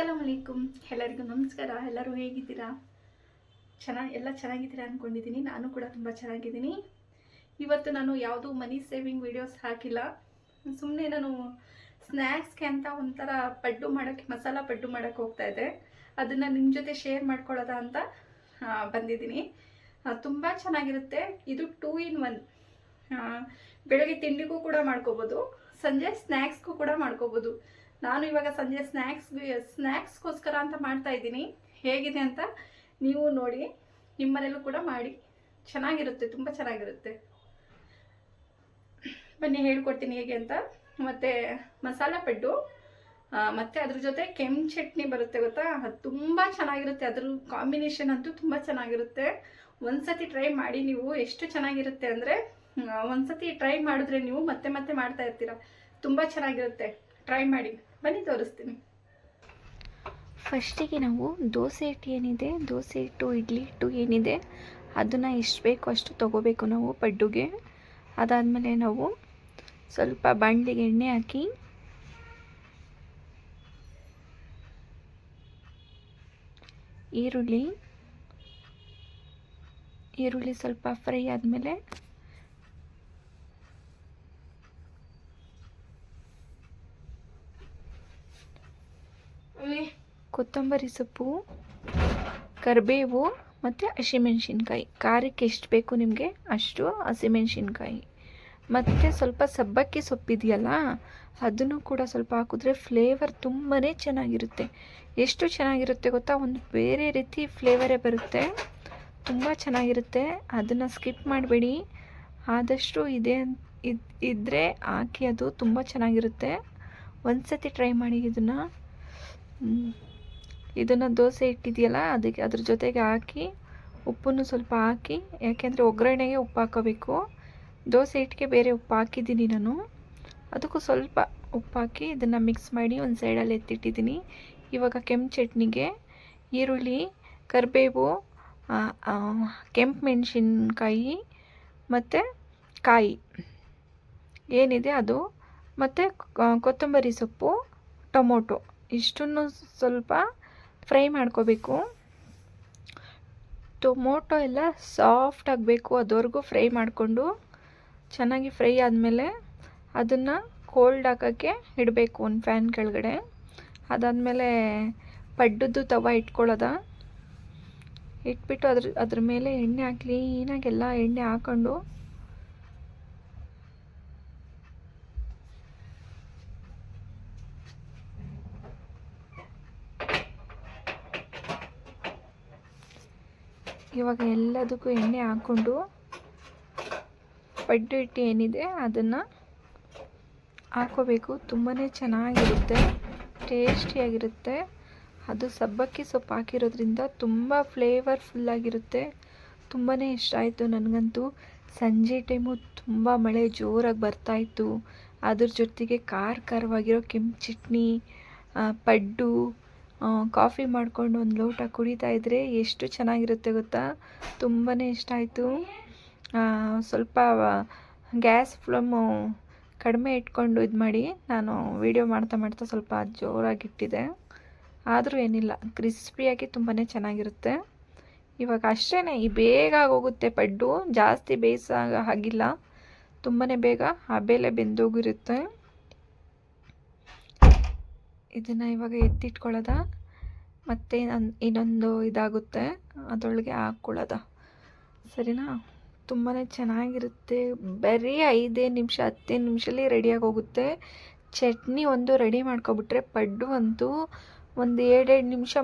ಸಲಾಮ್ ಅಲೈಕುಮ್ ಎಲ್ಲರಿಗೂ ನಮಸ್ಕಾರ. ಎಲ್ಲರೂ ಹೇಗಿದ್ದೀರಾ? ಚೆನ್ನಾಗಿ, ಎಲ್ಲ ಚೆನ್ನಾಗಿದ್ದೀರಾ ಅಂದ್ಕೊಂಡಿದ್ದೀನಿ ನಾನು ಕೂಡ ತುಂಬ ಚೆನ್ನಾಗಿದ್ದೀನಿ. ಇವತ್ತು ನಾನು ಯಾವುದೂ ಮನಿ ಸೇವಿಂಗ್ ವಿಡಿಯೋಸ್ ಹಾಕಿಲ್ಲ. ಸುಮ್ಮನೆ ನಾನು ಸ್ನ್ಯಾಕ್ಸ್ಗೆ ಅಂತ ಒಂಥರ ಪಡ್ಡು ಮಾಡೋಕ್ಕೆ, ಮಸಾಲ ಪಡ್ಡು ಮಾಡೋಕ್ಕೆ ಹೋಗ್ತಾ ಇದ್ದೆ. ಅದನ್ನು ನಿಮ್ಮ ಜೊತೆ ಶೇರ್ ಮಾಡ್ಕೊಳ್ಳೋದ ಅಂತ ಬಂದಿದ್ದೀನಿ. ತುಂಬ ಚೆನ್ನಾಗಿರುತ್ತೆ. ಇದು ಟೂ ಇನ್ ಒನ್. ಬೆಳಗ್ಗೆ ತಿಂಡಿಗೂ ಕೂಡ ಮಾಡ್ಕೋಬೋದು. ಸಂಜೆ ಸ್ನ್ಯಾಕ್ಸ್ಗೂ ಕೂಡ ಮಾಡ್ಕೋಬೋದು. ನಾನು ಇವಾಗ ಸಂಜೆ ಸ್ನ್ಯಾಕ್ಸ್ ಸ್ನ್ಯಾಕ್ಸ್ಗೋಸ್ಕರ ಅಂತ ಮಾಡ್ತಾ ಇದ್ದೀನಿ. ಹೇಗಿದೆ ಅಂತ ನೀವು ನೋಡಿ ನಿಮ್ಮ ಮನೇಲೂ ಕೂಡ ಮಾಡಿ. ಚೆನ್ನಾಗಿರುತ್ತೆ, ತುಂಬ ಚೆನ್ನಾಗಿರುತ್ತೆ. ಬನ್ನಿ, ಹೇಳ್ಕೊಡ್ತೀನಿ ಹೇಗೆ ಅಂತ. ಮತ್ತು ಮಸಾಲ ಪಡ್ಡು ಮತ್ತು ಮತ್ತೆ ಅದ್ರ ಜೊತೆ ಕೆಂಪು ಚಟ್ನಿ ಬರುತ್ತೆ ಗೊತ್ತಾ? ಅದು ತುಂಬ ಚೆನ್ನಾಗಿರುತ್ತೆ. ಅದ್ರ ಕಾಂಬಿನೇಷನ್ ಅಂತೂ ತುಂಬ ಚೆನ್ನಾಗಿರುತ್ತೆ. ಒಂದ್ಸತಿ ಟ್ರೈ ಮಾಡಿ ನೀವು ಎಷ್ಟು ಚೆನ್ನಾಗಿರುತ್ತೆ ಅಂದರೆ ಒಂದ್ಸತಿ ಟ್ರೈ ಮಾಡಿದ್ರೆ ನೀವು ಮತ್ತೆ ಮತ್ತೆ ಮಾಡ್ತಾ ಇರ್ತೀರ. ತುಂಬ ಚೆನ್ನಾಗಿರುತ್ತೆ. ಟ್ರೈ ಮಾಡಿ. ಬನ್ನಿ ತೋರಿಸ್ತೀನಿ. ಫಸ್ಟಿಗೆ ನಾವು ದೋಸೆ ಹಿಟ್ಟು ಏನಿದೆ, ದೋಸೆ ಹಿಟ್ಟು, ಇಡ್ಲಿ ಹಿಟ್ಟು ಏನಿದೆ, ಅದನ್ನು ಎಷ್ಟು ಬೇಕು ಅಷ್ಟು ತೊಗೋಬೇಕು ನಾವು ಪಡ್ಡುಗೆ. ಅದಾದಮೇಲೆ ನಾವು ಸ್ವಲ್ಪ ಬಾಣಲಿಗೆ ಎಣ್ಣೆ ಹಾಕಿ, ಈರುಳ್ಳಿ ಈರುಳ್ಳಿ ಸ್ವಲ್ಪ ಫ್ರೈ ಆದಮೇಲೆ ಕೊತ್ತಂಬರಿ ಸೊಪ್ಪು, ಕರಿಬೇವು ಮತ್ತು ಹಸಿಮೆಣ್ಸಿನ್ಕಾಯಿ. ಖಾರಕ್ಕೆ ಎಷ್ಟು ಬೇಕು ನಿಮಗೆ ಅಷ್ಟು ಹಸಿಮೆಣ್ಸಿನ್ಕಾಯಿ. ಮತ್ತು ಸ್ವಲ್ಪ ಸಬ್ಬಕ್ಕಿ ಸೊಪ್ಪಿದೆಯಲ್ಲ, ಅದನ್ನು ಕೂಡ ಸ್ವಲ್ಪ ಹಾಕಿದ್ರೆ ಫ್ಲೇವರ್ ತುಂಬಾ ಚೆನ್ನಾಗಿರುತ್ತೆ. ಎಷ್ಟು ಚೆನ್ನಾಗಿರುತ್ತೆ ಗೊತ್ತಾ? ಒಂದು ಬೇರೆ ರೀತಿ ಫ್ಲೇವರೇ ಬರುತ್ತೆ. ತುಂಬ ಚೆನ್ನಾಗಿರುತ್ತೆ. ಅದನ್ನು ಸ್ಕಿಪ್ ಮಾಡಬೇಡಿ. ಆದಷ್ಟು ಇದೆ ಇದ್ ಇದ್ದರೆ ಹಾಕಿ ಅದು ತುಂಬ ಚೆನ್ನಾಗಿರುತ್ತೆ. ಒಂದು ಸತಿ ಟ್ರೈ ಮಾಡಿ ಇದನ್ನು. ಇದನ್ನು ದೋಸೆ ಇಟ್ಟಿದೆಯಲ್ಲ, ಅದಕ್ಕೆ ಅದ್ರ ಜೊತೆಗೆ ಹಾಕಿ, ಉಪ್ಪನ್ನು ಸ್ವಲ್ಪ ಹಾಕಿ, ಯಾಕೆಂದರೆ ಒಗ್ಗರಣೆಗೆ ಉಪ್ಪು ಹಾಕೋಬೇಕು. ದೋಸೆ ಹಿಟ್ಟಿಗೆ ಬೇರೆ ಉಪ್ಪು ಹಾಕಿದ್ದೀನಿ ನಾನು. ಅದಕ್ಕೂ ಸ್ವಲ್ಪ ಉಪ್ಪು ಹಾಕಿ ಇದನ್ನು ಮಿಕ್ಸ್ ಮಾಡಿ ಒಂದು ಸೈಡಲ್ಲಿ ಎತ್ತಿಟ್ಟಿದ್ದೀನಿ. ಇವಾಗ ಕೆಂಪು ಚಟ್ನಿಗೆ ಈರುಳ್ಳಿ, ಕರಿಬೇವು ಕೆಂಪು ಮೆಣಸಿನ್ಕಾಯಿ ಮತ್ತು ಕಾಯಿ. ಏನಿದೆ ಅದು? ಮತ್ತು ಕೊತ್ತಂಬರಿ ಸೊಪ್ಪು, ಟೊಮೊಟೊ. ಇಷ್ಟನ್ನು ಸ್ವಲ್ಪ ಫ್ರೈ ಮಾಡ್ಕೋಬೇಕು. ಟೊಮೊಟೊ ಎಲ್ಲ ಸಾಫ್ಟ್ ಆಗಬೇಕು, ಅದುವರೆಗೂ ಫ್ರೈ ಮಾಡಿಕೊಂಡು ಚೆನ್ನಾಗಿ ಫ್ರೈ ಆದಮೇಲೆ ಅದನ್ನು ಕೋಲ್ಡ್ ಹಾಕೋಕ್ಕೆ ಇಡಬೇಕು, ಒಂದು ಫ್ಯಾನ್ ಕೆಳಗಡೆ. ಅದಾದಮೇಲೆ ಪಡ್ಡದ್ದು ತವ ಇಟ್ಕೊಳ್ಳೋದ. ಇಟ್ಬಿಟ್ಟು ಅದ್ರ ಅದ್ರ ಮೇಲೆ ಎಣ್ಣೆ ಹಾಕಿ ಕ್ಲೀನಾಗೆಲ್ಲ ಎಣ್ಣೆ ಹಾಕೊಂಡು ಇವಾಗ ಎಲ್ಲದಕ್ಕೂ ಎಣ್ಣೆ ಹಾಕ್ಕೊಂಡು ಪಡ್ಡು ಹಿಟ್ಟು ಏನಿದೆ ಅದನ್ನು ಹಾಕೋಬೇಕು. ತುಂಬಾ ಚೆನ್ನಾಗಿರುತ್ತೆ, ಟೇಸ್ಟಿಯಾಗಿರುತ್ತೆ. ಅದು ಸಬ್ಬಕ್ಕಿ ಸೊಪ್ಪು ಹಾಕಿರೋದ್ರಿಂದ ತುಂಬ ಫ್ಲೇವರ್ಫುಲ್ಲಾಗಿರುತ್ತೆ ತುಂಬಾ ಇಷ್ಟ ಆಯಿತು ನನಗಂತೂ. ಸಂಜೆ ಟೈಮು ತುಂಬ ಮಳೆ ಜೋರಾಗಿ ಬರ್ತಾಯಿತ್ತು ಅದ್ರ ಜೊತೆಗೆ ಖಾರ ಖಾರವಾಗಿರೋ ಕೆಂಪು ಚಟ್ನಿ ಪಡ್ಡು ಕಾಫಿ ಮಾಡಿಕೊಂಡು ಒಂದು ಲೋಟ ಕುಡಿತಾ ಇದ್ದರೆ ಎಷ್ಟು ಚೆನ್ನಾಗಿರುತ್ತೆ ಗೊತ್ತಾ? ತುಂಬಾ ಇಷ್ಟ ಆಯಿತು. ಸ್ವಲ್ಪ ಗ್ಯಾಸ್ ಫ್ಲಮ್ಮು ಕಡಿಮೆ ಇಟ್ಕೊಂಡು ಇದು ಮಾಡಿ ನಾನು ವೀಡಿಯೋ ಮಾಡ್ತಾ ಮಾಡ್ತಾ ಸ್ವಲ್ಪ ಜೋರಾಗಿ ಇಟ್ಟಿದ್ದೆ. ಆದರೂ ಏನಿಲ್ಲ ಕ್ರಿಸ್ಪಿಯಾಗಿ ತುಂಬಾ ಚೆನ್ನಾಗಿರುತ್ತೆ. ಇವಾಗ ಅಷ್ಟೇ ಈ ಬೇಗ ಆಗೋಗುತ್ತೆ ಪಡ್ಡು, ಜಾಸ್ತಿ ಬೇಯಿಸ ಹಾಗಿಲ್ಲ. ತುಂಬಾ ಬೇಗ ಹಬೇಲೆ ಬೆಂದೋಗಿರುತ್ತೆ. ಇದನ್ನು ಇವಾಗ ಎತ್ತಿಟ್ಕೊಳ್ಳೋದ? ಮತ್ತು ಇನ್ನೊಂದು ಇದಾಗುತ್ತೆ. ಅದರೊಳಗೆ ಹಾಕ್ಕೊಳ್ಳೋದ? ಸರಿನಾ? ತುಂಬಾ ಚೆನ್ನಾಗಿರುತ್ತೆ. ಬರೀ ಐದೇ ನಿಮಿಷ, ಹತ್ತೇ ನಿಮಿಷಲ್ಲಿ ರೆಡಿಯಾಗಿ ಹೋಗುತ್ತೆ. ಚಟ್ನಿ ಒಂದು ರೆಡಿ ಮಾಡ್ಕೊಬಿಟ್ರೆ ಪಡ್ಡು ಅಂತೂ ಒಂದು ಎರಡೆರಡು ನಿಮಿಷ